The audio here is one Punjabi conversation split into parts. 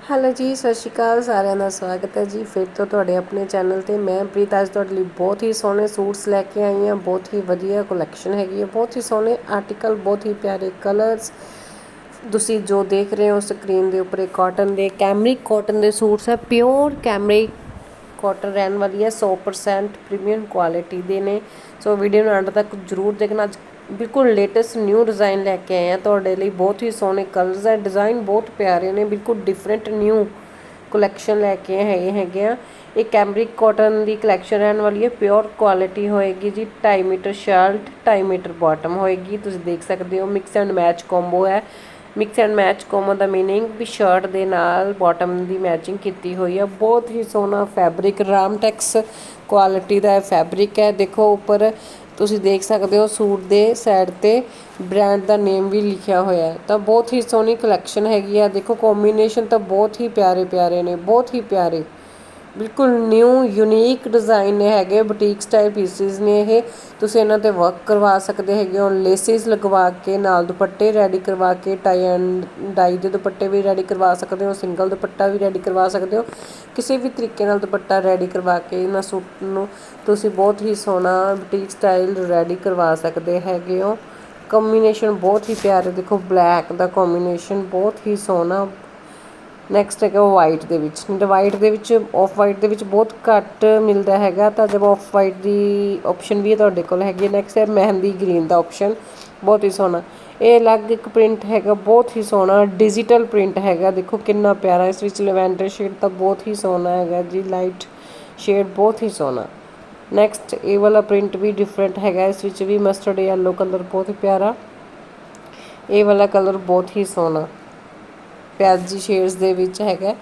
ਹੈਲੋ ਜੀ, ਸਤਿ ਸ਼੍ਰੀ ਅਕਾਲ, ਸਾਰਿਆਂ ਦਾ ਸਵਾਗਤ ਹੈ ਜੀ। ਫਿਰ ਤੋਂ ਤੁਹਾਡੇ ਆਪਣੇ ਚੈਨਲ ਤੇ ਮੈਂ ਪ੍ਰੀਤ, ਅੱਜ ਤੁਹਾਡੇ ਲਈ ਬਹੁਤ ਹੀ ਸੋਹਣੇ ਸੂਟਸ ਲੈ ਕੇ ਆਈ ਹਾਂ। ਬਹੁਤ ਹੀ ਵਧੀਆ ਕਲੈਕਸ਼ਨ ਹੈਗੀ ਹੈ। ਬਹੁਤ ਹੀ ਸੋਹਣੇ ਆਰਟੀਕਲ ਬਹੁਤ ਹੀ ਪਿਆਰੇ ਕਲਰਸ ਤੁਸੀਂ ਜੋ ਦੇਖ ਰਹੇ ਹੋ ਸਕਰੀਨ ਦੇ ਉੱਪਰ ਇਹ ਕਾਟਨ ਦੇ ਕੈਮਰਿਕ ਕਾਟਨ ਦੇ ਸੂਟਸ ਹੈ। ਪਿਓਰ ਕੈਮਰਿਕ ਕਾਟਨ ਰਹਿਣ ਵਾਲੀ ਹੈ 100% ਪ੍ਰੀਮੀਅਮ ਕੁਆਲਿਟੀ ਦੇ ਨੇ। ਸੋ ਵੀਡੀਓ ਨੂੰ ਅੰਤ ਤੱਕ ਜਰੂਰ ਦੇਖਣਾ। ਅੱਜ ਬਿਲਕੁਲ ਲੇਟੈਸਟ ਨਿਊ ਡਿਜ਼ਾਈਨ ਲੈ ਕੇ ਆਏ ਆ ਤੁਹਾਡੇ ਲਈ ਬਹੁਤ ਹੀ ਸੋਹਣੇ ਕਲਰਸ ਹੈ। ਡਿਜ਼ਾਈਨ ਬਹੁਤ ਪਿਆਰੇ ਨੇ। ਬਿਲਕੁਲ ਡਿਫਰੈਂਟ ਨਿਊ ਕਲੈਕਸ਼ਨ ਲੈ ਕੇ ਹੈਗੇ ਹੈਗੇ ਆ ਇਹ ਕੈਮਰਿਕ ਕਾਟਨ ਦੀ ਕਲੈਕਸ਼ਨ ਰਹਿਣ ਵਾਲੀ ਹੈ। ਪਿਓਰ ਕੁਆਲਿਟੀ ਹੋਏਗੀ ਜੀ। 2.5 ਮੀਟਰ ਸ਼ਰਟ 2.5 ਮੀਟਰ ਬਾਟਮ ਹੋਏਗੀ। ਤੁਸੀਂ ਦੇਖ ਸਕਦੇ ਹੋ ਮਿਕਸ ਐਂਡ ਮੈਚ ਕੰਬੋ ਹੈ। ਮਿਕਸ ਐਂਡ ਮੈਚ ਕੋਮੋ ਦਾ ਮੀਨਿੰਗ ਵੀ ਸ਼ਰਟ ਦੇ ਨਾਲ ਬਾਟਮ ਦੀ ਮੈਚਿੰਗ ਕੀਤੀ ਹੋਈ ਆ। ਬਹੁਤ ਹੀ ਸੋਹਣਾ ਫੈਬਰਿਕ ਰਾਮ ਟੈਕਸ ਕੁਆਲਿਟੀ ਦਾ ਫੈਬਰਿਕ ਹੈ। ਦੇਖੋ ਉੱਪਰ ਤੁਸੀਂ ਦੇਖ ਸਕਦੇ ਹੋ ਸੂਟ ਦੇ ਸਾਈਡ ਤੇ ਬ੍ਰਾਂਡ ਦਾ ਨੇਮ ਵੀ ਲਿਖਿਆ ਹੋਇਆ ਹੈ। ਤਾਂ ਬਹੁਤ ਹੀ ਸੋਹਣੀ ਕਲੈਕਸ਼ਨ ਹੈਗੀ ਆ। ਦੇਖੋ ਕੰਬੀਨੇਸ਼ਨ ਤਾਂ ਬਹੁਤ ਹੀ ਪਿਆਰੇ ਪਿਆਰੇ ਨੇ, ਬਹੁਤ ਹੀ ਪਿਆਰੇ। ਬਿਲਕੁਲ ਨਿਊ ਯੂਨੀਕ ਡਿਜ਼ਾਈਨ ਨੇ ਹੈਗੇ ਬੁਟੀਕ ਸਟਾਈਲ ਪੀਸਿਸ ਨੇ ਇਹ। ਤੁਸੀਂ ਇਹਨਾਂ ਤੇ ਵਰਕ ਕਰਵਾ ਸਕਦੇ ਹੈਗੇ ਹੋ ਲੇਸਿਸ ਲਗਵਾ ਕੇ, ਨਾਲ ਦੁਪੱਟੇ ਰੈਡੀ ਕਰਵਾ ਕੇ ਟਾਈ ਐਂਡ ਡਾਈ ਦੇ ਦੁਪੱਟੇ ਵੀ ਰੈਡੀ ਕਰਵਾ ਸਕਦੇ ਹੋ ਸਿੰਗਲ ਦੁਪੱਟਾ ਵੀ ਰੈਡੀ ਕਰਵਾ ਸਕਦੇ ਹੋ। ਕਿਸੇ ਵੀ ਤਰੀਕੇ ਨਾਲ ਦੁਪੱਟਾ ਰੈਡੀ ਕਰਵਾ ਕੇ, ਇਹਨਾਂ ਸੂਟ ਨੂੰ ਤੁਸੀਂ ਬਹੁਤ ਹੀ ਸੋਹਣਾ ਬੁਟੀਕ ਸਟਾਈਲ ਰੈਡੀ ਕਰਵਾ ਸਕਦੇ ਹੈਗੇ ਹੋ। ਕੰਬੀਨੇਸ਼ਨ ਬਹੁਤ ਹੀ ਪਿਆਰੇ, ਦੇਖੋ ਬਲੈਕ ਦਾ ਕੰਬੀਨੇਸ਼ਨ ਬਹੁਤ ਹੀ ਸੋਹਣਾ ਨੈਕਸਟ ਹੈਗਾ ਵਾਈਟ ਦੇ ਵਿੱਚ। ਵਾਈਟ ਦੇ ਵਿੱਚ ਆਫ ਵਾਈਟ ਦੇ ਵਿੱਚ ਬਹੁਤ ਘੱਟ ਮਿਲਦਾ ਹੈਗਾ, ਤਾਂ ਜਦ ਆਫ ਵਾਈਟ ਦੀ ਆਪਸ਼ਨ ਵੀ ਤੁਹਾਡੇ ਕੋਲ ਹੈਗੀ ਹੈ। ਨੈਕਸਟ ਹੈ ਮਹਿੰਦੀ ਗ੍ਰੀਨ ਦਾ ਆਪਸ਼ਨ ਬਹੁਤ ਹੀ ਸੋਹਣਾ। ਇਹ ਅਲੱਗ ਇੱਕ ਪ੍ਰਿੰਟ ਹੈਗਾ, ਬਹੁਤ ਹੀ ਸੋਹਣਾ ਡਿਜੀਟਲ ਪ੍ਰਿੰਟ ਹੈਗਾ। ਦੇਖੋ ਕਿੰਨਾ ਪਿਆਰਾ, ਇਸ ਵਿੱਚ ਲਵੈਂਡਰ ਸ਼ੇਡ ਤਾਂ ਬਹੁਤ ਹੀ ਸੋਹਣਾ ਹੈਗਾ ਜੀ ਲਾਈਟ ਸ਼ੇਡ ਬਹੁਤ ਹੀ ਸੋਹਣਾ। ਨੈਕਸਟ ਇਹ ਵਾਲਾ ਪ੍ਰਿੰਟ ਵੀ ਡਿਫਰੈਂਟ ਹੈਗਾ, ਇਸ ਵਿੱਚ ਵੀ ਮਸਟਰਡ ਯੈਲੋ ਕਲਰ ਬਹੁਤ ਹੀ ਪਿਆਰਾ। ਇਹ ਵਾਲਾ ਕਲਰ ਬਹੁਤ ਹੀ ਸੋਹਣਾ। ਪਿਆਜ਼ੀ ਸ਼ੇਡਸ ਦੇ ਵਿੱਚ ਹੈਗਾ।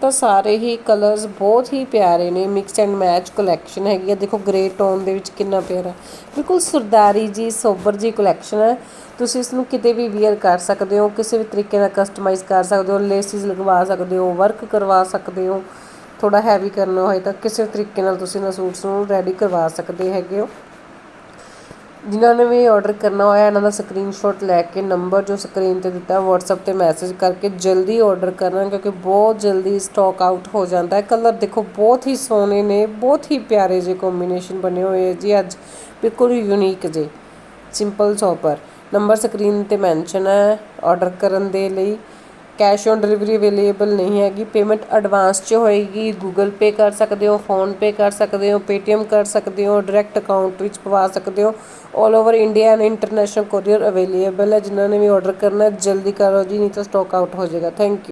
ਤਾਂ ਸਾਰੇ ਹੀ ਕਲਰਸ ਬਹੁਤ ਹੀ ਪਿਆਰੇ ਨੇ ਮਿਕਸ ਐਂਡ ਮੈਚ ਕਲੈਕਸ਼ਨ ਹੈਗੀ ਆ। ਦੇਖੋ ਗ੍ਰੇ ਟੋਨ ਦੇ ਵਿੱਚ ਕਿੰਨਾ ਪਿਆਰਾ। ਬਿਲਕੁਲ ਸਰਦਾਰੀ ਜੀ, ਸੋਬਰ ਜੀ ਕਲੈਕਸ਼ਨ ਹੈ ਤੁਸੀਂ ਇਸ ਨੂੰ ਕਿਤੇ ਵੀ ਵੇਅਰ ਕਰ ਸਕਦੇ ਹੋ, ਕਿਸੇ ਵੀ ਤਰੀਕੇ ਨਾਲ ਕਸਟਮਾਈਜ਼ ਕਰ ਸਕਦੇ ਹੋ ਲੇਸਿਸ ਲਗਵਾ ਸਕਦੇ ਹੋ ਵਰਕ ਕਰਵਾ ਸਕਦੇ ਹੋ ਥੋੜਾ ਹੈਵੀ ਕਰਨਾ ਹੋਏ ਤਾਂ ਕਿਸੇ ਤਰੀਕੇ ਨਾਲ ਤੁਸੀਂ ਇਹਨਾਂ ਸੂਟਸ ਨੂੰ ਰੈਡੀ ਕਰਵਾ ਸਕਦੇ ਹੈਗੇ ਹੋ। ਜਿਨ੍ਹਾਂ ਨੇ ਵੀ ਆਰਡਰ ਕਰਨਾ ਹੋਇਆ, ਇਹਨਾਂ ਦਾ ਸਕਰੀਨਸ਼ਾਟ ਲੈ ਕੇ ਨੰਬਰ ਜੋ ਸਕਰੀਨ ਤੇ ਦਿੱਤਾ, WhatsApp ਤੇ ਮੈਸੇਜ ਕਰਕੇ ਜਲਦੀ ਆਰਡਰ ਕਰਨਾ, ਕਿਉਂਕਿ ਬਹੁਤ ਜਲਦੀ ਸਟਾਕ ਆਊਟ ਹੋ ਜਾਂਦਾ ਹੈ। ਕਲਰ ਦੇਖੋ, ਬਹੁਤ ਹੀ ਸੋਹਣੇ ਨੇ, ਬਹੁਤ ਹੀ ਪਿਆਰੇ ਜੇ ਕੰਬੀਨੇਸ਼ਨ ਬਣੇ ਹੋਏ ਹੈ ਜੀ ਅੱਜ। ਬਿਲਕੁਲ ਯੂਨੀਕ ਜੇ। ਸਿੰਪਲ ਸੋਪਰ ਨੰਬਰ ਸਕਰੀਨ ਤੇ ਮੈਂਸ਼ਨ ਹੈ ਆਰਡਰ ਕਰਨ ਦੇ ਲਈ। ਕੈਸ਼ ਔਨ ਡਿਲੀਵਰੀ ਅਵੇਲੇਬਲ ਨਹੀਂ ਹੈਗੀ, ਪੇਮੈਂਟ ਐਡਵਾਂਸ 'ਚ ਹੋਏਗੀ, ਗੂਗਲ ਪੇ ਕਰ ਸਕਦੇ ਹੋ, ਫੋਨ ਪੇ ਕਰ ਸਕਦੇ ਹੋ, ਪੇਟੀਐਮ ਕਰ ਸਕਦੇ ਹੋ, ਡਾਇਰੈਕਟ ਅਕਾਊਂਟ ਵਿੱਚ ਪਵਾ ਸਕਦੇ ਹੋ। 올 over India and international courier available ਹੈ, ਜਿਨ੍ਹਾਂ ਨੇ ਵੀ ਔਡਰ ਕਰਨਾ ਜਲਦੀ ਕਰੋ ਜੀ, ਨਹੀਂ ਤਾਂ ਸਟਾਕ ਆਊਟ ਹੋ ਜਾਏਗਾ। Thank you